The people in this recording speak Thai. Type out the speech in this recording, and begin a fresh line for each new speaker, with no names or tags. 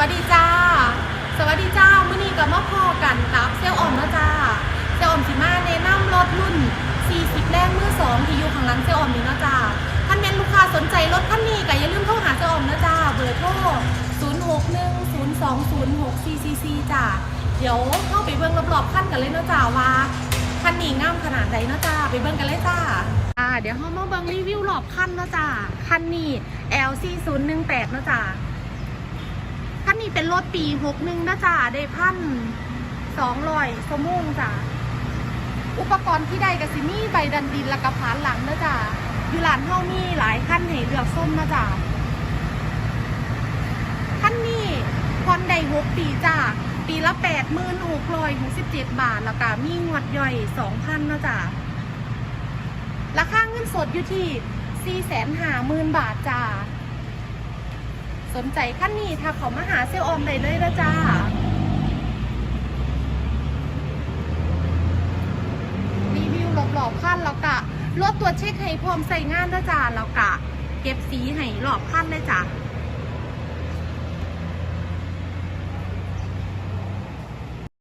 วัสดีจ้า สวัสดีเจ้ามื่อนี้กับมาพอกันกับเซลออมนะจ้า เซลออมสิมาแนะนำรถรุ่น 40 แรงมือสองที่อยู่ข้างหลังเซลออมนี่นะจ้าท่านเป็นลูกค้าสนใจรถคันนี้ก็อย่าลืมโทรหาเซลออมนะจ้า เบอร์โทร 0610206444จ้า เดี๋ยวเข้าไปเบิ่งรอบๆคันกันเลยนะจ้าว่าคันนี้งามขนาดใดนะจ้า ไปเบิ่งกันเลยจ้าอ่าเดี๋ยวเรามาเบิ่งรีวิวรอบคันนะจ้าคันนี้ LC018 นะจ้า นี้เป็นรถปีหกหนึ่งนะจ้าได้พันสองร้อยสมุงจ้าอุปกรณ์ที่ได้กับซิมี่ใบดันดินและกระพานหลังนะจ้าอยู่ร้านเฮามีหลายขั้นให้เลือกส้มนะจ้าขั้นนี้พอนได้หกปีจ้าปีละแปดหมื่นหกร้อยหกสิบเจ็ดบาท แล้วก็มีงวดย่อยสองพันนะจ้าราคาเงินสดอยู่ที่สี่แสนห้าหมื่นบาทจ้า สนใจขั้นนี้ถ้าเขามาหาเซลออมได้เลยนะจ้ารีวิวหลอบๆขั้นแล้วกะลดตัวเช็คให้พร้อมใส่งานนะจ้าแล้วกะ เก็บสีให้หลอบขั้นเลยจ้า